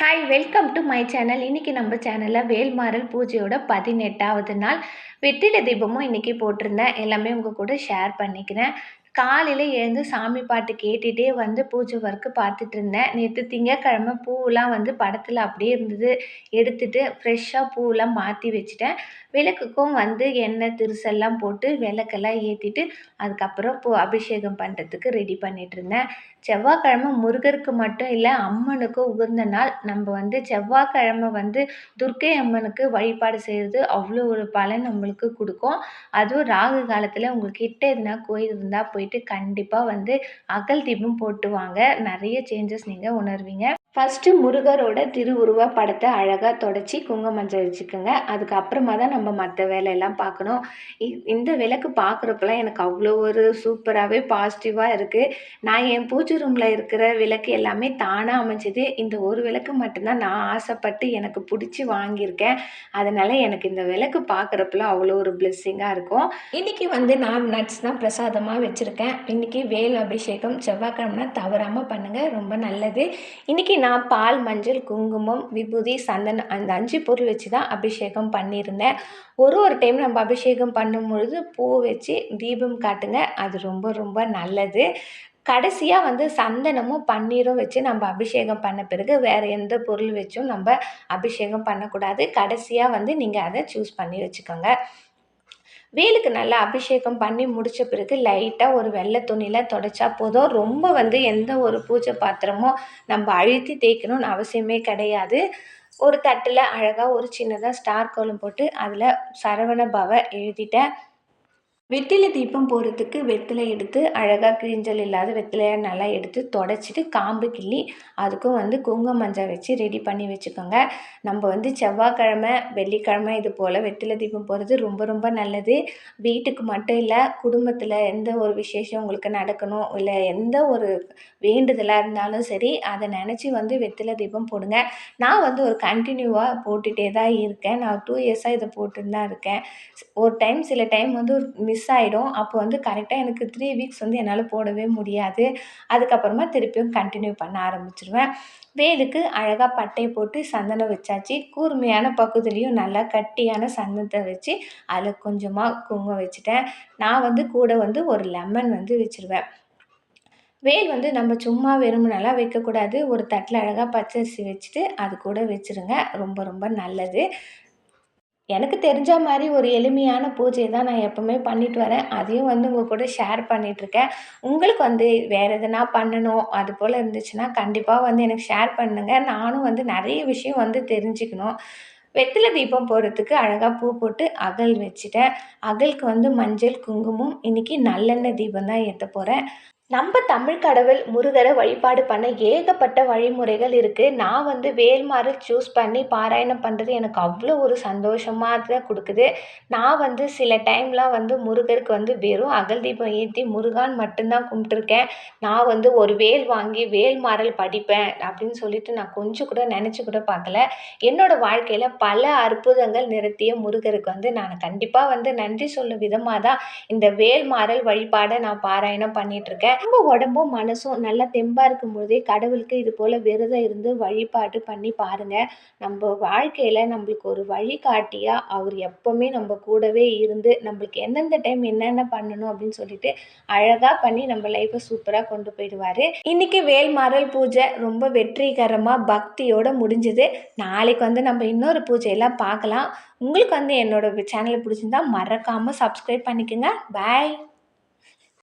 Hi welcome to my channel இன்றைக்கி நம்ம சேனலில் வேல்மாறல் பூஜையோட பதினெட்டாவது நாள் வெற்றில தீபமும் இன்றைக்கி போட்டிருந்தேன். எல்லாமே உங்கள் கூட ஷேர் பண்ணிக்கிறேன். காலையில் எழுந்து சாமி பாட்டு கேட்டுகிட்டே வந்து பூஜை ஒர்க்கு பார்த்துட்டு இருந்தேன். நேற்று திங்கக்கிழமை பூவெலாம் வந்து படத்தில் அப்படியே இருந்தது. எடுத்துட்டு ஃப்ரெஷ்ஷாக பூவெலாம் மாற்றி வச்சுட்டேன். விளக்குக்கும் வந்து எண்ணெய் திருசெல்லாம் போட்டு விளக்கெல்லாம் ஏற்றிட்டு அதுக்கப்புறம் பூ அபிஷேகம் பண்ணுறதுக்கு ரெடி பண்ணிகிட்ருந்தேன் செவ்வாய்க்கிழமை முருகருக்கு மட்டும் இல்லை அம்மனுக்கும் உகந்த நாள். நம்ம வந்து செவ்வாய்க்கிழமை வந்து துர்க்கை அம்மனுக்கு வழிபாடு செய்கிறது அவ்வளோ ஒரு பலன் நம்மளுக்கு கொடுக்கும். அதுவும் ராகு காலத்தில் உங்கள்கிட்ட எதுனா கோயில் இருந்தால் போயிட்டு கண்டிப்பாக வந்து அகல் தீபம் போட்டு வாங்க நிறைய சேஞ்சஸ் நீங்கள் உணர்வீங்க. ஃபஸ்ட்டு முருகரோட திருவுருவ படத்தை அழகாக தொடச்சி குங்குமஞ்சள் வச்சுக்கோங்க. அதுக்கப்புறமா தான் நம்ம மற்ற வேலையெல்லாம் பார்க்கணும். இந்த விளக்கு பார்க்குறப்பெல்லாம் எனக்கு அவ்வளோ ஒரு சூப்பராகவே பாசிட்டிவாக இருக்குது நான் என் பூஜை ரூமில் இருக்கிற விளக்கு எல்லாமே தானாக அமைஞ்சது. இந்த ஒரு விளக்கு மட்டும்தான் நான் ஆசைப்பட்டு எனக்கு பிடிச்சி வாங்கியிருக்கேன். அதனால் எனக்கு இந்த விளக்கு பார்க்குறப்பெல்லாம் அவ்வளோ ஒரு பிளெஸ்ஸிங்காக இருக்கும். இன்றைக்கி வந்து நான் நட்ஸ் தான் பிரசாதமாக வச்சுருக்கேன். இன்றைக்கி வேல் அபிஷேகம் செவ்வாய்க்கிழமைனா தவறாமல் பண்ணுங்கள் ரொம்ப நல்லது. இன்றைக்கி நான் பால் மஞ்சள் குங்குமம் விபூதி சந்தனம் அந்த அஞ்சு பொருள் வச்சு தான் அபிஷேகம் பண்ணியிருந்தேன். ஒரு ஒரு டைம் நம்ம அபிஷேகம் பண்ணும் பொழுது பூ வச்சு தீபம் காட்டுங்க. அது ரொம்ப ரொம்ப நல்லது. கடைசியாக வந்து சந்தனமும் பன்னீரும் வச்சு நம்ம அபிஷேகம் பண்ண பிறகு வேறு எந்த பொருள் வச்சும் நம்ம அபிஷேகம் பண்ணக்கூடாது. கடைசியாக வந்து நீங்கள் அதை சூஸ் பண்ணி வச்சுக்கோங்க. வேலுக்கு நல்லா அபிஷேகம் பண்ணி முடித்த பிறகு லைட்டாக ஒரு வெள்ளை துணியில் தொடச்சா போதும். ரொம்ப வந்து எந்த ஒரு பூஜை பாத்திரமும் நம்ம அழுத்தி தேய்க்கணும்னு அவசியமே கிடையாது. ஒரு தட்டில் அழகாக ஒரு சின்னதாக ஸ்டார் கோலம் போட்டு அதில் சரவண பவ எழுதிட்டேன். வெற்றிலை தீபம் போகிறதுக்கு வெற்றிலை எடுத்து அழகாக கிழிஞ்சல் இல்லாத வெற்றிலையை நல்லா எடுத்து தொடச்சிட்டு காம்பு கிள்ளி அதுக்கும் வந்து குங்கும மஞ்சள் வச்சு ரெடி பண்ணி வச்சுக்கோங்க. நம்ம வந்து செவ்வாய்க்கிழமை வெள்ளிக்கிழமை இது போல் வெற்றிலை தீபம் போகிறது ரொம்ப ரொம்ப நல்லது. வீட்டுக்கு மட்டும் இல்லை குடும்பத்தில் எந்த ஒரு விசேஷம் உங்களுக்கு நடக்கணும் இல்லை எந்த ஒரு வேண்டுதலாக இருந்தாலும் சரி அதை நினச்சி வந்து வெற்றிலை தீபம் போடுங்க. நான் வந்து ஒரு கண்டினியூவாக போட்டுகிட்டே தான் இருக்கேன். நான் டூ இயர்ஸாக இதை போட்டுன்னு தான் இருக்கேன். ஒரு டைம் சில டைம் வந்து ஒரு மிஸ் மிஸ் ஆகிடும் அப்போ வந்து கரெக்டாக எனக்கு த்ரீ வீக்ஸ் வந்து என்னால் போடவே முடியாது. அதுக்கப்புறமா திருப்பியும் கண்டினியூ பண்ண ஆரம்பிச்சிருவேன். வேலுக்கு அழகாக பட்டையை போட்டு சந்தனம் வச்சாச்சு. கூர்மையான பகுதியிலையும் நல்லா கட்டியான சந்தனத்தை வச்சு அதில் கொஞ்சமாக குங்குமம் வச்சுட்டேன். நான் வந்து கூட வந்து ஒரு லெமன் வந்து வச்சுருவேன். வேல் வந்து நம்ம சும்மா வெறுமனெல்லாம் வைக்கக்கூடாது. ஒரு தட்டில் அழகாக பச்சரிசி வச்சுட்டு அது கூட வச்சுருங்க. ரொம்ப ரொம்ப நல்லது. எனக்கு தெரிஞ்ச மாதிரி ஒரு எளிமையான பூஜை தான் நான் எப்போவுமே பண்ணிட்டு வரேன். அதையும் வந்து உங்கள் கூட ஷேர் பண்ணிகிட்ருக்கேன் உங்களுக்கு வந்து வேறு எதுனா பண்ணணும் அது போல் இருந்துச்சுன்னா கண்டிப்பாக வந்து எனக்கு ஷேர் பண்ணுங்கள் நானும் வந்து நிறைய விஷயம் வந்து தெரிஞ்சுக்கணும். வெத்தில தீபம் போடுறதுக்கு அழகாக பூ போட்டு அகல் வச்சுட்டேன். அகலுக்கு வந்து மஞ்சள் குங்குமம் இன்றைக்கி நல்லெண்ணெய் தீபம் தான் ஏற்ற போகிறேன் நம்ம தமிழ் கடவுள் முருகரை வழிபாடு பண்ண ஏகப்பட்ட வழிமுறைகள் இருக்குது நான் வந்து வேல்மாறு சூஸ் பண்ணி பாராயணம் பண்ணுறது எனக்கு அவ்வளோ ஒரு சந்தோஷமாக தான் கொடுக்குது. நான் வந்து சில டைம்லாம் வந்து முருகருக்கு வந்து வெறும் அகல் தீபம் ஏற்றி முருகான் மட்டும்தான் கும்பிட்டுருக்கேன். நான் வந்து ஒரு வேல் வாங்கி வேல்மாறல் படிப்பேன் அப்படின்னு சொல்லிட்டு நான் கொஞ்சம் கூட நினச்சி கூட பார்க்கல. என்னோடய வாழ்க்கையில் பல அற்புதங்கள் நிறுத்திய முருகருக்கு வந்து நான் கண்டிப்பாக வந்து நன்றி சொல்லும் விதமாக தான் இந்த வேல்மாறல் வழிபாடை நான் பாராயணம் பண்ணிகிட்ருக்கேன் நம்ம உடம்பும் மனசும் நல்லா தெம்பாக இருக்கும்போதே கடவுளுக்கு இது போல் விரதம் இருந்து வழிபாடு பண்ணி பாருங்கள் நம்ம வாழ்க்கையில் நம்மளுக்கு ஒரு வழிகாட்டியாக அவர் எப்போவுமே நம்ம கூடவே இருந்து நம்மளுக்கு எந்தெந்த டைம் என்னென்ன பண்ணணும் அப்படின்னு சொல்லிட்டு அழகாக பண்ணி நம்ம லைஃப்பை சூப்பராக கொண்டு போயிடுவார். இன்றைக்கி வேல்மாறல் பூஜை ரொம்ப வெற்றிகரமாக பக்தியோடு முடிஞ்சது. நாளைக்கு வந்து நம்ம இன்னொரு பூஜையெல்லாம் பார்க்கலாம். உங்களுக்கு வந்து என்னோட சேனலை பிடிச்சிருந்தா மறக்காமல் சப்ஸ்கிரைப் பண்ணிக்கோங்க. பாய்